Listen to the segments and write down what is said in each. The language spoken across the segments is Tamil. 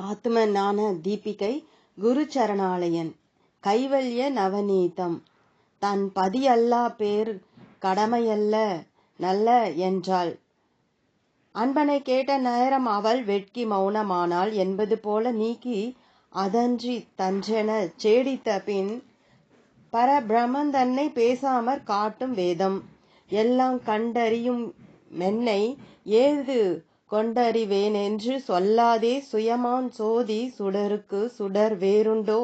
ஆத்ம ஞான தீபிகை குரு சரணாலயன் கைவல்ய நவநீதம். தன் பதியல்லா பேர் கடமையல்ல நல்ல என்றாள். அன்பனை கேட்ட நேரம் அவள் வெட்கி மௌனமானாள். என்பது போல நீக்கி அதன்றி தன்றென சேடித்த பின் பரபிரமன் தன்னை பேசாமற் காட்டும் வேதம். எல்லாம் கண்டறியும் மென்னை ஏது கொண்டறிவேனென்று சொல்லாதே சுயமான் சோதி சுடருக்கு சுடர் வேறுண்டோ?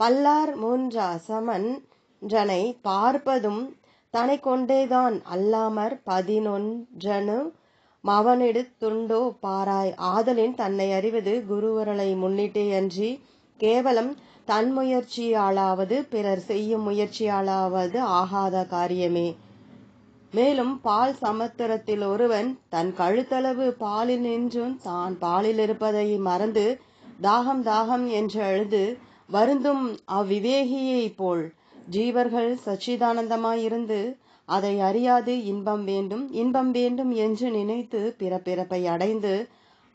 பல்லார் மூன்ற அசமன்றனை பார்ப்பதும் தனை கொண்டேதான் அல்லாமற் பதினொன்றனு மவனெடுத்துண்டோ பாராய். ஆதலின் தன்னை அறிவது குருவரலை முன்னிட்டேயன்றி கேவலம் தன் முயற்சியாலாவது பிறர் செய்யும் முயற்சியாலாவது ஆகாத காரியமே. மேலும் பால் சமுத்திரத்தில் ஒருவன் தன் கழுத்தளவு பாலில் நின்றும் தான் பாலில் இருப்பதை மறந்து தாகம் தாகம் என்று அழுது வருந்தும் அவ்விவேகியைப் போல். ஜீவர்கள் சச்சிதானந்தமாயிருந்து அதை அறியாது இன்பம் வேண்டும் இன்பம் வேண்டும் என்று நினைத்து பிறப்பிறப்பை அடைந்து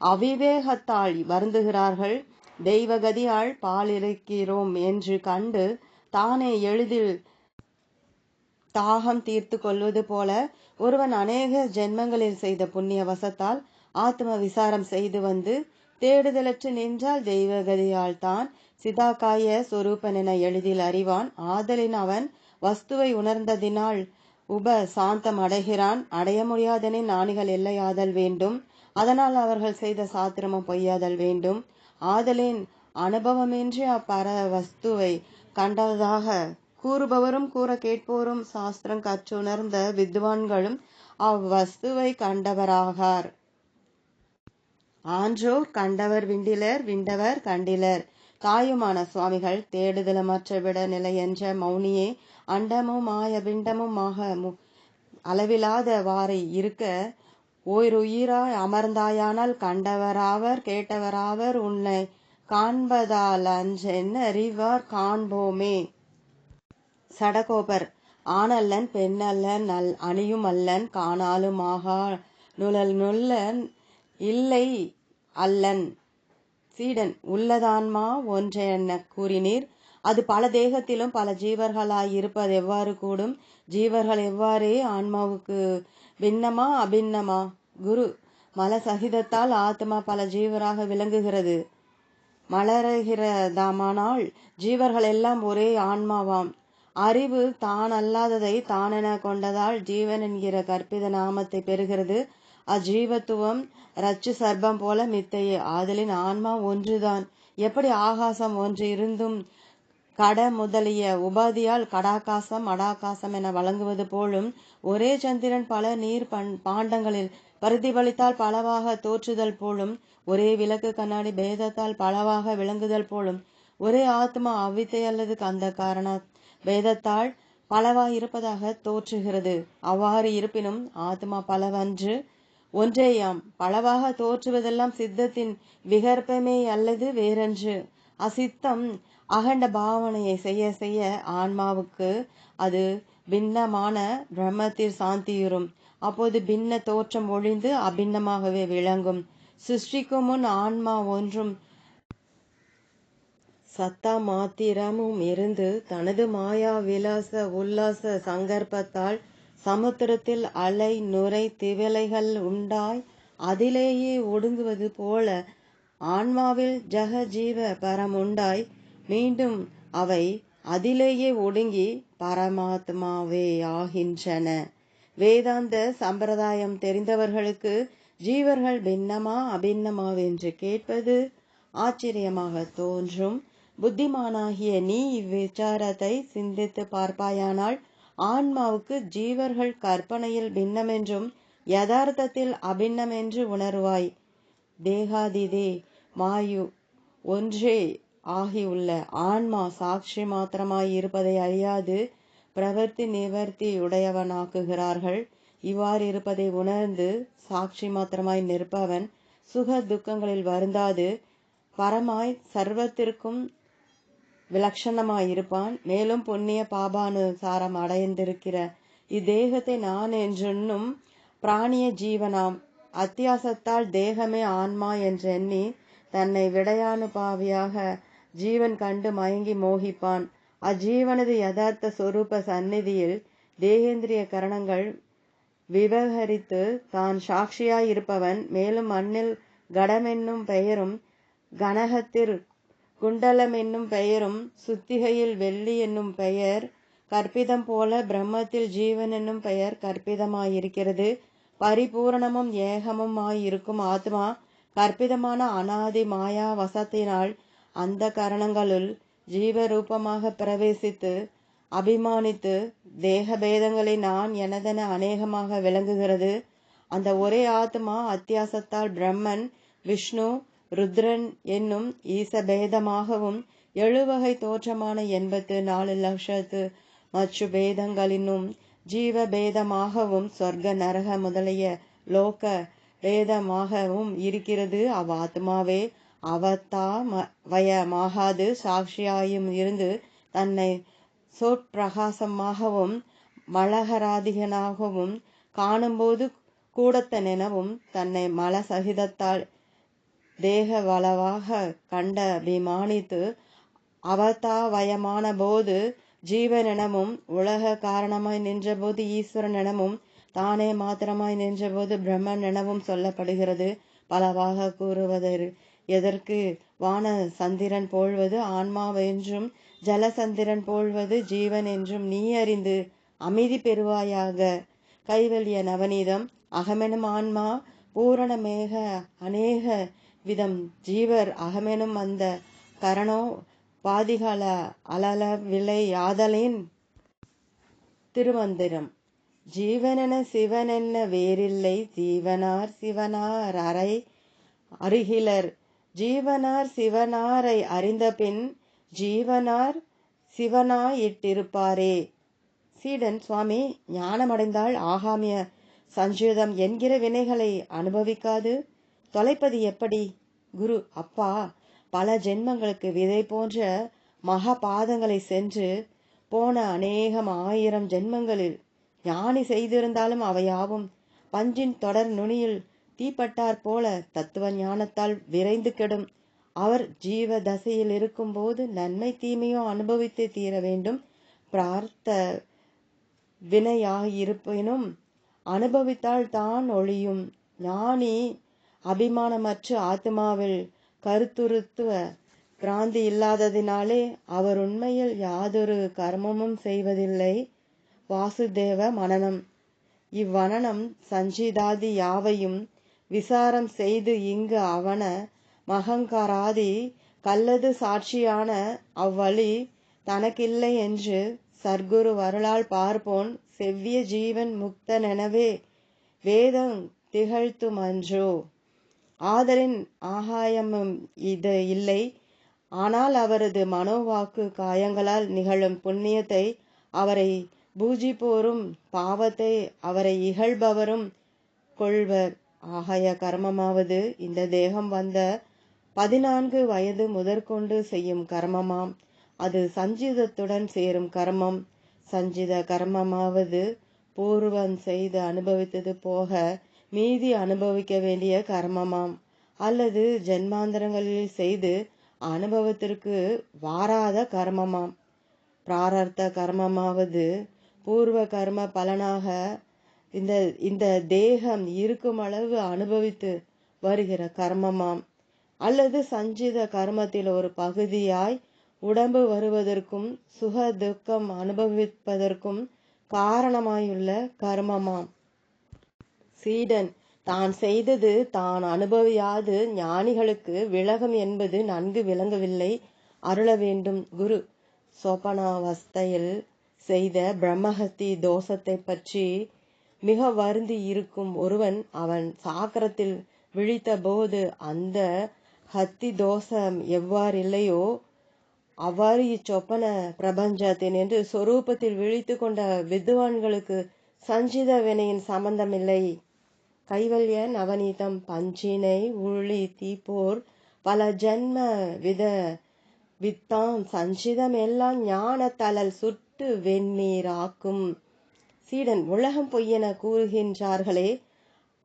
அவிவேகத்தால் வருந்துகிறார்கள். தெய்வகதியால் பாலிருக்கிறோம் என்று கண்டு தானே எளிதில் தாகம் தீர்த்து கொள்வது போல ஒருவன் அநேக ஜென்மங்களில் செய்த புண்ணிய வசத்தால் ஆத்ம விசாரம் செய்து வந்து தேடுதலற்று நின்றால் தெய்வகதியால் தான் சிதாக்காய சொரூபன் என எளிதில் அறிவான். ஆதலின் அவன் வஸ்துவை உணர்ந்ததினால் உப சாந்தம் அடைகிறான். அடைய முடியாதெனின் நாணிகள் எல்லையாதல் வேண்டும். அதனால் அவர்கள் செய்த சாத்திரமும் பொய்யாதல் வேண்டும். ஆதலின் அனுபவமின்றி அப்பர வஸ்துவை கண்டதாக கூறுபவரும் கூற கேட்போரும் சாஸ்திரம் கற்றுணர்ந்த வித்வான்களும் அவ்வஸ்துவை கண்டவராகார். ஆன்றோர் கண்டவர் விண்டிலர் விண்டவர் கண்டிலர். காயுமான சுவாமிகள் தேடுதலமற்ற விட நிலை என்ற மௌனியே அண்டமும் மாய பிண்டமும் மாக அளவிலாத வாரை இருக்க ஓருயிராய் அமர்ந்தாயானால் கண்டவராவர் கேட்டவராவர் உன்னை காண்பதால் அஞ்சென்னறிவார் காண்போமே. சடகோபர். ஆணல்லன் பெண்ணல்லன் நல் அணியும் அல்லன் காணாலுமாகா நுழல் நுள்ளன் இல்லை அல்லன். சீடன் உள்ளதான்மா? ஒன்றென்ன கூறினீர்? அது பல தேகத்திலும் பல ஜீவர்களாய் இருப்பது எவ்வாறு கூடும்? ஜீவர்கள் எவ்வாறே ஆன்மாவுக்கு பின்னமா அபின்னமா? குரு மல சகிதத்தால் ஆத்மா பல ஜீவராக விளங்குகிறது. மலர்கிறதாமானால் ஜீவர்கள் எல்லாம் ஒரே ஆன்மாவாம். அறிவு தான் அல்லாததை தானென கொண்டதால் ஜீவன் என்கிற கற்பித நாமத்தை பெறுகிறது. அஜீவத்துவம் ரச்சு சர்ப்பம் போல மித்தையே ஆதலின் ஆன்மா ஒன்றுதான். எப்படி ஆகாசம் ஒன்று இருந்தும் கட முதலிய உபாதியால் கடாகாசம் அடாகாசம் என வழங்குவது போலும் ஒரே சந்திரன் பல நீர் பண் பாண்டங்களில் பிரதிபலித்தால் பலவாக தோற்றுதல் போலும் ஒரே விளக்கு கண்ணாடி பேதத்தால் பலவாக விளங்குதல் போலும் ஒரே ஆத்மா அவித்தை அல்லது அந்த காரண வேதத்தால் பலவாய் இருப்பதாக தோற்றுகிறது. அவ்வாறு இருப்பினும் ஆத்மா பலவன்று ஒன்றேயாம். பலவாக தோற்றுவதெல்லாம் சித்தத்தின் விகற்பமே அல்லது வேறன்று. அசித்தம் அகண்ட பாவனையை செய்ய செய்ய ஆன்மாவுக்கு அது பின்னமான பிரம்மத்தில் சாந்தியுறும். அப்போது பின்ன தோற்றம் ஒழிந்து அபின்னமாகவே விளங்கும். சிருஷ்டிக்கு முன் ஆன்மா ஒன்றும் சத்தா மாத்திரமும் இருந்து தனது மாயா விலாச உல்லாச சங்கற்பத்தால் சமுத்திரத்தில் அலை நுரை திவலைகள் உண்டாய் அதிலேயே ஒடுங்குவது போல ஆன்மாவில் ஜக ஜீவ பரம் உண்டாய் மீண்டும் அவை அதிலேயே ஒடுங்கி பரமாத்மாவே ஆகின்றன. வேதாந்த சம்பிரதாயம் தெரிந்தவர்களுக்கு ஜீவர்கள் பின்னமா அபின்னமாவென்று கேட்பது ஆச்சரியமாக தோன்றும். புத்திமானாகிய நீ இவ்விச்சாரத்தை சிந்தித்து பார்ப்பாயானால் ஆன்மாவுக்கு ஜீவர்கள் கற்பனையில் பின்னமென்றும் யதார்த்தத்தில் அபின்னமென்று உணர்வாய். தேகாதிதே மாயு ஒன்றே ஆகியுள்ள ஆன்மா சாட்சி மாத்திரமாய் இருப்பதை அறியாது பிரவர்த்தி நிவர்த்தி உடையவனாக்குகிறார்கள். இவ்வாறு இருப்பதை உணர்ந்து சாட்சி மாத்திரமாய் நிற்பவன் சுக துக்கங்களில் வருந்தாது. பரமாய் சர்வத்திற்கும் விலட்சணமாயிருப்பான் மேலும் புண்ணிய பாபானுசாரம் அடைந்திருக்கிற இத்தேகத்தை நான் என்றுன்னும் பிராணிய ஜீவனாம். அத்தியாசத்தால் தேகமே ஆன்மா என்றெண்ணி தன்னை விடயானுபாவியாக ஜீவன் கண்டு மயங்கி மோகிப்பான். அஜீவனது யதார்த்த சொரூப சந்நிதியில் தேகேந்திரிய கரணங்கள் விவகரித்து தான் சாட்சியாயிருப்பவன். மேலும் மண்ணில் கடமென்னும் பெயரும் கனகத்தில் குண்டலம் என்னும் பெயரும் சுத்திகையில் வெள்ளி என்னும் பெயர் கற்பிதம் போல பிரம்மத்தில் ஜீவன் என்னும் பெயர் கற்பிதமாயிருக்கிறது. பரிபூரணமும் ஏகமுமாயிருக்கும் ஆத்மா கற்பிதமான அனாதி மாயா வசத்தினால் அந்த கரணங்களுள் ஜீவரூபமாக பிரவேசித்து அபிமானித்து தேக பேதங்களை நான் எனதென அநேகமாக விளங்குகிறது. அந்த ஒரே ஆத்மா அத்தியாசத்தால் பிரம்மன் விஷ்ணு ருத்ரன் என்னும் ஈசபேதமாகவும் எழுவகை தோற்றமான எண்பத்து நாலு லட்சத்து மற்ற பேதங்களினும் ஜீவ பேதமாகவும் சொர்க்க நரக முதலிய லோக பேதமாகவும் இருக்கிறது. அவ் ஆத்மாவே அவத்தா வயமாகாது. சாட்சியாயும் இருந்து தன்னை சொற்பிரகாசமாகவும் மலகராதிகனாகவும் காணும்போது கூடத்தனெனவும் தன்னை மல சகிதத்தால் தேக வளவாக கண்ட அபிமானித்து அவதாவயமான போது ஜீவனெனவும் உலக காரணமாய் நின்றபோது ஈஸ்வரனெனவும் தானே மாத்திரமாய் நின்றபோது பிரம்மன் எனவும் சொல்லப்படுகிறது. பலவாக கூறுவதற்கு எதற்கு? வான சந்திரன் போழ்வது ஆன்மாவென்றும் ஜலசந்திரன் போழ்வது ஜீவன் என்றும் நீ அறிந்து அமைதி பெறுவாயாக. கைவல்ய நவநீதம் அகமெனும் ஆன்மா பூரணமேக அநேக விதம். ஜீவர் அகமெனும் அந்த கரணோ பாதிகால அலல விலை யாதலின் திருமந்திரம். ஜீவனென சிவனென்ன வேறில்லை ஜீவனார் சிவனார் அறை அருகிலர். ஜீவனார் சிவனாரை அறிந்தபின் ஜீவனார் சிவனாயிட்டிருப்பாரே. சீடன் சுவாமி ஞானமடைந்தால் ஆகாமிய சஞ்சுதம் என்கிற வினைகளை அனுபவிக்காது. தொலைப்பது எப்படி? குரு அப்பா பல ஜென்மங்களுக்கு விதை போன்ற மகா பாதங்களை சென்று போன அநேகம் ஆயிரம் ஜென்மங்களில் ஞானி செய்திருந்தாலும் அவையாவும் பஞ்சின் தொடர் நுனியில் தீப்பட்டார் போல தத்துவ ஞானத்தால் விரைந்து கெடும். அவர் ஜீவ தசையில் இருக்கும்போது நன்மை தீமையோ அனுபவித்து தீர வேண்டும். பிரார்த்த வினையாயிருப்பினும் அனுபவித்தால் தான் ஒளியும் ஞானி அபிமானமற்ற ஆத்மாவில் கருத்துருத்துவ பிராந்தி இல்லாததினாலே அவர் உண்மையில் யாதொரு கர்மமும் செய்வதில்லை. வாசுதேவ மனநம் இவ்வனனம் சஞ்சிதாதி யாவையும் விசாரம் செய்து இங்கு அவன மகங்காராதி கல்லது சாட்சியான அவ்வழி தனக்கில்லை என்று சர்க்குரு வருளால் பார்ப்போன் செவ்விய ஜீவன் முக்தனெனவே வேதம் திகழ்த்துமன்றோ. ஆதரின் ஆகாயமும் இது இல்லை. ஆனால் அவரது மனோவாக்கு காயங்களால் நிகழும் புண்ணியத்தை அவரை பூஜிப்போரும் பாவத்தை அவரை இகழ்பவரும் கொள்வர். ஆகாய கர்மமாவது இந்த தேகம் வந்த பதினான்கு வயது முதற்கொண்டு செய்யும் கர்மமாம். அது சஞ்சிதத்துடன் சேரும் கர்மம். சஞ்சித கர்மமாவது பூர்வம் செய்து அனுபவித்தது போக மீதி அனுபவிக்க வேண்டிய கர்மமாம். அல்லது ஜென்மாந்தரங்களில் செய்து அனுபவத்திற்கு வாராத கர்மமாம். பிராரத்த கர்மமாவது பூர்வ கர்ம பலனாக இந்த இந்த தேகம் இருக்கும் அளவு அனுபவித்து வருகிற கர்மமாம். அல்லது சஞ்சித கர்மத்தில் ஒரு பகுதியாய் உடம்பு வருவதற்கும் சுக துக்கம் அனுபவிப்பதற்கும் காரணமாயுள்ள கர்மமாம். சீடன். தான் செய்தது தான் அனுபவியாது. ஞானிகளுக்கு விலகும் என்பது நன்கு விளங்கவில்லை. அருள வேண்டும். குரு சோபனாவஸ்தையில் செய்த பிரம்மஹத்தி தோஷத்தை பற்றி மிக வருந்தி இருக்கும் ஒருவன் அவன் சாக்கரத்தில் விழித்த போது அந்த ஹத்தி தோஷம் எவ்வாறில்லையோ அவ்வாறு இச்சொப்பன பிரபஞ்சத்தின் என்று சொரூபத்தில் விழித்து கொண்ட வித்வான்களுக்கு சஞ்சித வினையின் சம்பந்தமில்லை. கைவல்ய நவநீதம் பஞ்சினை உளி தீப்போர் பல ஜன்ம வித வித்தான் சஞ்சிதம் எல்லாம் ஞான தளல் சுட்டு வெந்நீராக்கும் சீடன் உலகம் பொய்யென கூறுகின்றார்களே.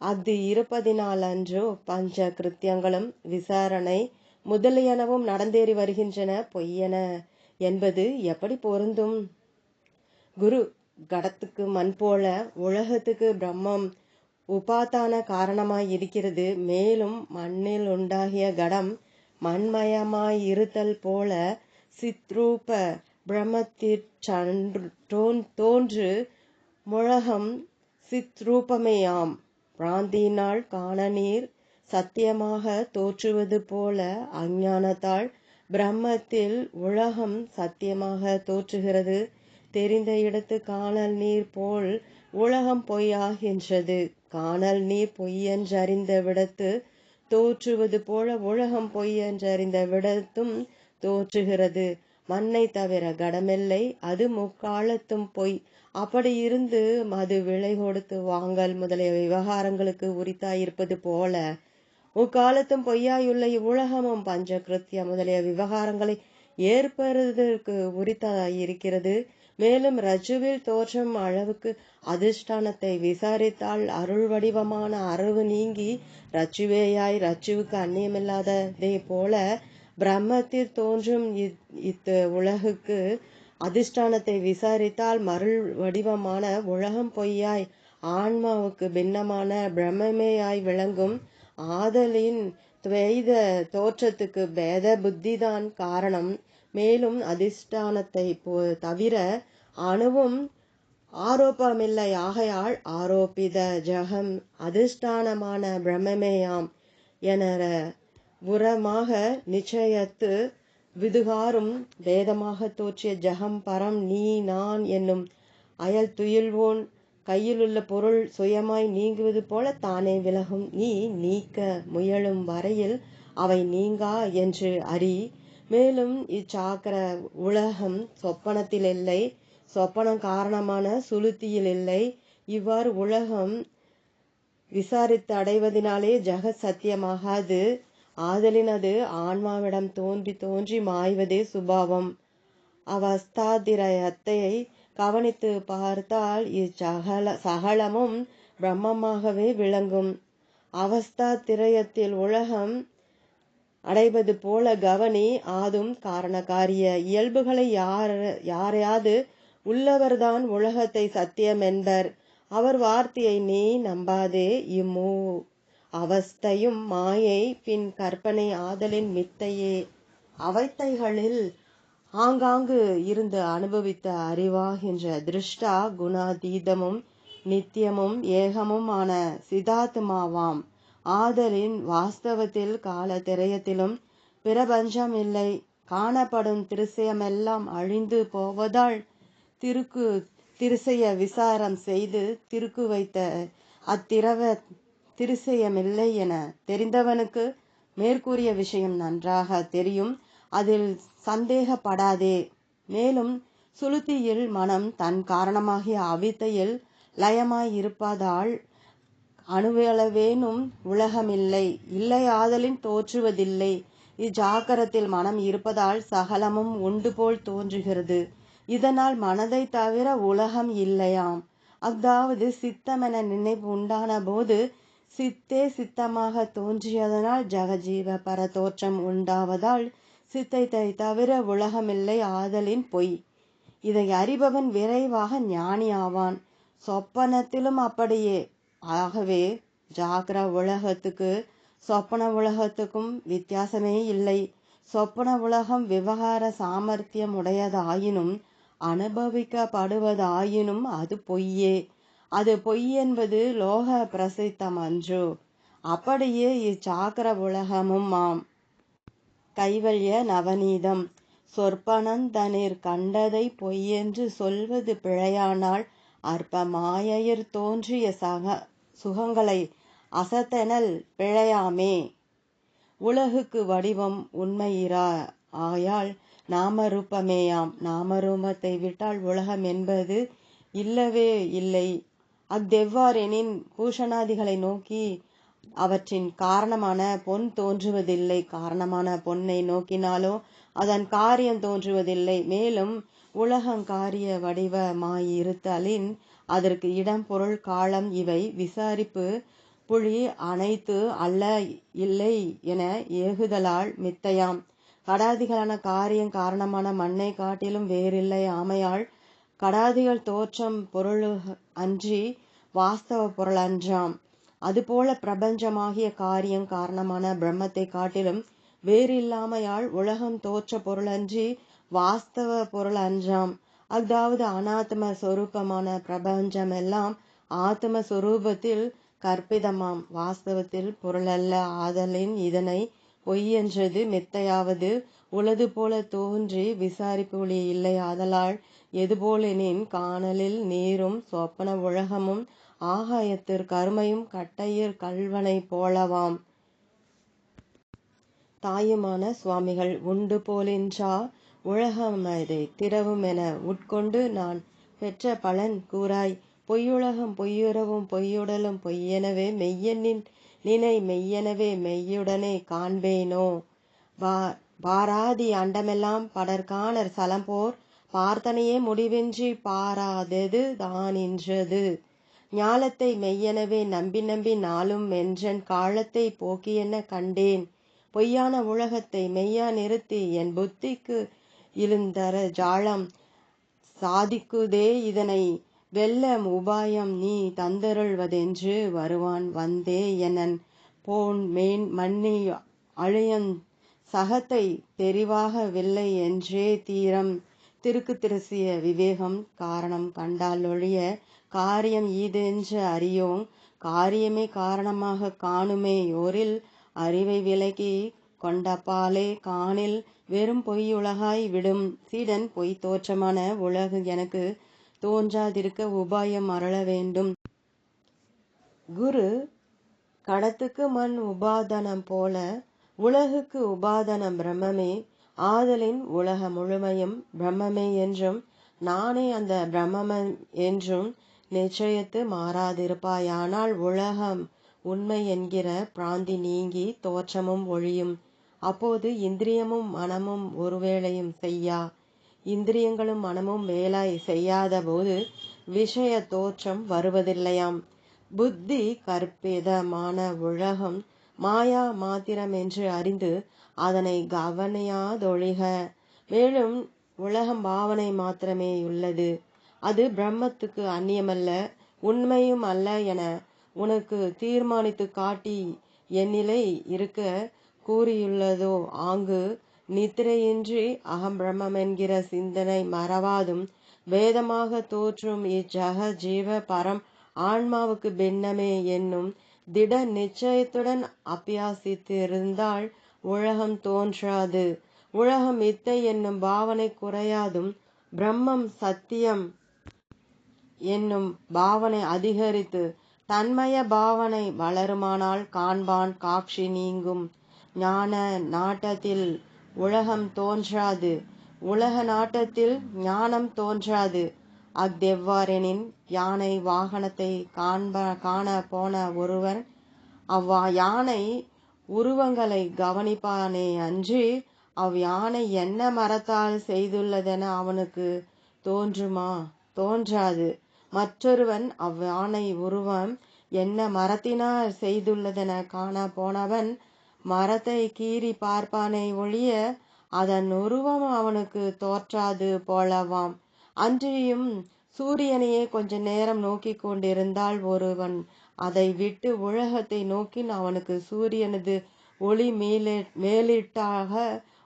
அஃது இருப்பதினாலன்றோ பஞ்ச கிருத்தியங்களும் விசாரணை முதலியனவும் நடந்தேறி வருகின்றன பொய்யென என்பது எப்படி பொருந்தும்? குரு கடத்துக்கு மண் போல உலகத்துக்கு பிரம்மம் உபாதான காரணமாய் இருக்கிறது. மேலும் மண்ணில் உண்டாகிய கடம் மண்மயமாய் இருத்தல் போல சித்ரூப பிரம்மத்திற் தோன்று முழகம் சித்ரூபமேயாம். பிராந்தியினால் காணநீர் சத்தியமாக தோற்றுவது போல அஞ்ஞானத்தால் பிரம்மத்தில் உலகம் சத்தியமாக தோற்றுகிறது. தெரிந்த இடத்து காணல் நீர் போல் உலகம் பொய்யாகின்றது. காணல் நீர் பொய்யென்றறிந்த விடத்து தோற்றுவது போல உலகம் பொய்யென்றறிந்த விடத்தும் தோற்றுகிறது. மண்ணை தவிர கடமில்லை அது முக்காலத்தும் பொய். அப்படி இருந்து அது விலை கொடுத்து வாங்கல் முதலிய விவகாரங்களுக்கு உரித்தாயிருப்பது போல முக்காலத்தும் பொய்யாயுள்ள இவ்வுலகமும் பஞ்ச கிருத்திய முதலிய விவகாரங்களை ஏற்பதற்கு உரித்தாயிருக்கிறது. மேலும் ரஜுவில் தோற்றம் அளவுக்கு அதிர்ஷ்டானத்தை விசாரித்தால் அருள் வடிவமான அறிவு நீங்கி ரச்சுவேயாய் ரச்சுவுக்கு அந்நியமில்லாததே போல பிரம்மத்தில் தோன்றும் இத்து உலகுக்கு அதிஷ்டானத்தை விசாரித்தால் மருள் வடிவமான உலகம் பொய்யாய் ஆன்மாவுக்கு பின்னமான பிரம்மமேயாய் விளங்கும் ஆதலின் துவைத தோற்றத்துக்கு பேத புத்திதான் காரணம். மேலும் அதிஷ்டானத்தை தவிர அணுவும் ஆரோப்பமில்லை ஆகையால் ஆரோப்பித ஜகம் அதிஷ்டானமான பிரம்மமேயாம் என உரமாக நிச்சயத்து விதுகாரும் வேதமாக தோற்றிய ஜகம் பரம் நீ நான் என்னும் அயல் துயில்வோன் கையிலுள்ள பொருள் சுயமாய் நீங்குவது போல தானே விலகும். நீ நீக்க முயலும் வரையில் அவை நீங்கா என்று அறி மேலும் இச்சாக்கர உலகம் சொப்பனத்தில் இல்லை. சொப்பனம் காரணமான சுளுத்தியில் இல்லை. இவ்வாறு உலகம் விசாரித்து அடைவதினாலே ஜெகத் சத்தியமாகாது. ஆதலின் அது ஆன்மாவிடம் தோன்றி தோன்றி மாய்வதே சுபாவம். அவஸ்தாதிரயத்தை கவனித்து பார்த்தால் இச்சகல சகலமும் பிரம்மமாகவே விளங்கும். அவஸ்தா திரயத்தில் உலகம் அடைவது போல கவனி ஆதும் காரணக்காரிய இயல்புகளை யார் யாரையாது உள்ளவர்தான் உலகத்தை சத்தியம் என்பர். அவர் வார்த்தையை நீ நம்பாதே இம்மூ. அவஸ்தையும் மாயை பின் கற்பனை ஆதலின் மித்தையே. அவைத்தைகளில் ஆங்காங்கு இருந்து அனுபவித்த அறிவாகின்ற திருஷ்டா குணாதீதமும் நித்தியமும் ஏகமும் ஆன சிதாத்மாவாம். ஆதலின் வாஸ்தவத்தில் கால திரையத்திலும் பிரபஞ்சம் இல்லை காணப்படும் திருசயமெல்லாம் அழிந்து போவதால் திருக்கு திருசைய விசாரம் செய்து திருக்கு வைத்த அத்திரவ திருசயமில்லை என தெரிந்தவனுக்கு மேற்கூறிய விஷயம் நன்றாக தெரியும். அதில் சந்தேகப்படாதே. மேலும் சுளுத்தியில் மனம் தன் காரணமாகிய அவித்தையில் லயமாய் இருப்பதால் அணுவளவேனும் உலகமில்லை. இல்லை ஆதலின் தோற்றுவதில்லை. இஜாக்கரத்தில் மனம் இருப்பதால் சகலமும் உண்டு போல் தோன்றுகிறது. இதனால் மனதை தவிர உலகம் இல்லையாம். அஃதாவது சித்தமென நினைவு உண்டான போது சித்தே சித்தமாக தோன்றியதனால் ஜகஜீவ பர தோற்றம் உண்டாவதால் சித்தத்தை தவிர உலகமில்லை ஆதலின் பொய். இதை அறிபவன் விரைவாக ஞானி ஆவான் சொப்பனத்திலும் அப்படியே. ஆகவே ஜாகிர உலகத்துக்கு சொப்பன உலகத்துக்கும் வித்தியாசமே இல்லை. சொப்பன உலகம் விவகார சாமர்த்தியம் உடையதாயினும் அனுபவிக்கப்படுவதாயினும் அது பொய்யே. அது பொய் என்பது லோக பிரசித்தம் அன்று அப்படியே இச்சாக்கர உலகமும் ஆம். கைவல்ய நவநீதம். சொற்பனந்தனிர் கண்டதை பொய்யென்று சொல்வது பிழையானால் அற்ப மாயையர் தோன்றிய சக சுகங்களை அசத்தெனல் பிழையாமே. உலகுக்கு வடிவம் உண்மையிரா? ஆயால் நாமரூபமேயாம். நாமரூபத்தை விட்டால் உலகம் என்பது இல்லவே இல்லை. அத்தெவ்வாறெனின் பூஷணாதிகளை நோக்கி அவற்றின் காரணமான பொன் தோன்றுவதில்லை. காரணமான பொன்னை நோக்கினாலோ அதன் காரியம் தோன்றுவதில்லை. மேலும் உலகங்காரிய வடிவமாயிருத்தலின் அதற்கு இடம் பொருள் காலம் இவை விசாரிப்பு புலி அனைத்து அல்ல இல்லை என ஏகுதலால் மித்தையாம். கடாதிகளான காரியம் காரணமான மண்ணை காட்டிலும் வேறில்லை. ஆமையால் கடாதிகள் தோற்றம் பொருள் அன்றி வாஸ்தவ பொருள் அன்றாம். அதுபோல பிரபஞ்சமாகிய காரியம் காரணமான பிரம்மத்தை காட்டிலும் வேறில்லாமையால் உலகம் தோற்ற பொருளன்றி வாஸ்தவ பொருள் அன்றாம். அதாவது அனாத்ம சொரூபமான பிரபஞ்சம் எல்லாம் ஆத்ம சொரூபத்தில் கற்பிதமாம். வாஸ்தவத்தில் பொருளல்ல ஆதலின் இதனை பொய்யென்றது மெத்தையாவது. உளது போல தோன்றி விசாரிப்பு ஒளி இல்லை ஆதலால் எதுபோலெனின் காணலில் நீரும் சொப்பன உலகமும் ஆகாயத்திற் கருமையும் கட்டையிற் கல்வனை போலவாம். தாயுமான சுவாமிகள் உண்டு போலின்றா உலகம் அதை திரவும் என உட்கொண்டு நான் பெற்ற பலன் கூறாய். பொய்யுலகம் பொய்யுறவும் பொய்யுடலும் பொய்யெனவே மெய்யெண்ணின் நினை மெய்யெனவே மெய்யுடனே காண்பேனோ. வா பாராதி அண்டமெல்லாம் படற்காணர் சலம்போர் பார்த்தனையே முடிவின்றி பாராதது தானின்றது. ஞாலத்தை மெய்யெனவே நம்பி நம்பி நாளும் என்றன் காலத்தை போக்கியென கண்டேன். பொய்யான உலகத்தை மெய்யா நிறுத்தி என் புத்திக்கு இழுந்தர ஜாலம். சாதிக்குதே இதனை வெல்லம் உபாயம் நீ தந்தருள்வதென்று வருவான் வந்தே எனன். போன் மேன் மன்னி அழியன் சகத்தை தெரிவாகவில்லை என்றே தீரம். திருக்கு திருசிய விவேகம் காரணம் கண்டாலொழிய காரியம் ஈதென்று அறியோம். காரியமே காரணமாக காணுமே ஓரில் அறிவை விலகி கொண்டபாலே காணில் வெறும் பொய்யுலகாய் விடும் சீடன் பொய் தோற்றமான உலகு எனக்கு தோன்றாதிருக்க உபாயம் அருள வேண்டும். குரு கடத்துக்கு மண் உபாதனம் போல உலகுக்கு உபாதனம் பிரம்மமே. ஆதலின் உலக முழுமையும் பிரம்மமே என்றும் நானே அந்த பிரம்மம் என்றும் நிச்சயத்து மாறாதிருப்பாயானால் உலகம் உண்மை என்கிற பிராந்தி நீங்கி தோற்றமும் ஒழியும். அப்போது இந்திரியமும் மனமும் ஒருவேளையும் செய்யா. இந்திரியங்களும் மனமும் வேலாய் செய்யாத போது விஷய தோற்றம் வருவதில்லையாம். புத்தி கற்பிதமான உலகம் மாயா மாத்திரம் என்று அறிந்து அதனை கவனியாதொழிக. மேலும் உலகம் பாவனை மாத்திரமே உள்ளது. அது பிரம்மத்துக்கு அந்நியமல்ல உண்மையும் அல்ல என உனக்கு தீர்மானித்து காட்டி என்னிலே இருக்க கூறியுள்ளதோ ஆங்கு நித்திரையின்றி அகம்பிரமம் என்கிற சிந்தனை மறவாதும் வேதமாக தோற்றும் இச்சக ஜீவ பரம் ஆன்மாவுக்கு பின்னமே என்னும் திட நிச்சயத்துடன் அபியாசித்திருந்தால் உலகம் தோன்றாது. உலகம் இத்தை என்னும் பாவனை குறையாதும் பிரம்மம் சத்தியம் என்னும் பாவனை அதிகரித்து தன்மய பாவனை வளருமானால் காண்பான் காட்சி நீங்கும். ஞான நாட்டத்தில் உலகம் தோன்றாது. உலக நாட்டத்தில் ஞானம் தோன்றாது. அஃதெவ்வாறெனின் யானை வாகனத்தை காண்ப காண போன ஒருவன் அவ்வா யானை உருவங்களை கவனிப்பானே அன்றி அவ் யானை என்ன மரத்தால் செய்துள்ளதென அவனுக்கு தோன்றுமா? தோன்றாது. மற்றொருவன் அவ் யானை உருவம் என்ன மரத்தினால் செய்துள்ளதென காண போனவன் மரத்தை கீறி பார்ப்பானே ஒழிய அதன் உருவம் அவனுக்கு தோற்றாது போலவாம். அன்றியும் சூரியனையே கொஞ்ச நேரம் நோக்கி கொண்டிருந்தால் ஒருவன். அதை விட்டு உலகத்தை நோக்கின் அவனுக்கு சூரியனது ஒளி மேலே மேலிட்டாக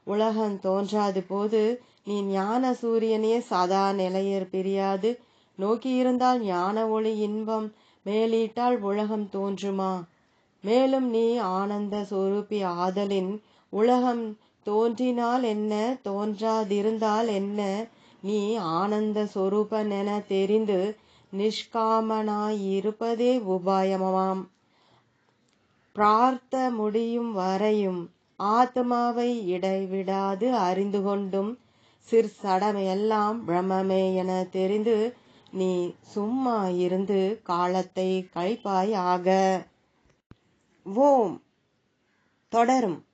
உலகம் தோன்றாது போது நீ ஞான சூரியனே சதா நிலையர் பிரியாது. நோக்கியிருந்தால் ஞான ஒளி இன்பம் மேலிட்டால் உலகம் தோன்றுமா? மேலும் நீ ஆனந்த சொரூபி ஆதலின் உலகம் தோன்றினால் என்ன? தோன்றாதிருந்தால் என்ன? நீ ஆனந்த சொரூபன் என தெரிந்து நிஷ்காமனாயிருப்பதே உபாயமாம். பிரார்த்த முடியும் வரையும் ஆத்மாவை இடைவிடாது அறிந்து கொண்டும் சிற்சடமையெல்லாம் பிரமமே என தெரிந்து நீ சும்மா இருந்து காலத்தை கழிப்பாய் ஆக. ஓம் தொடரும்.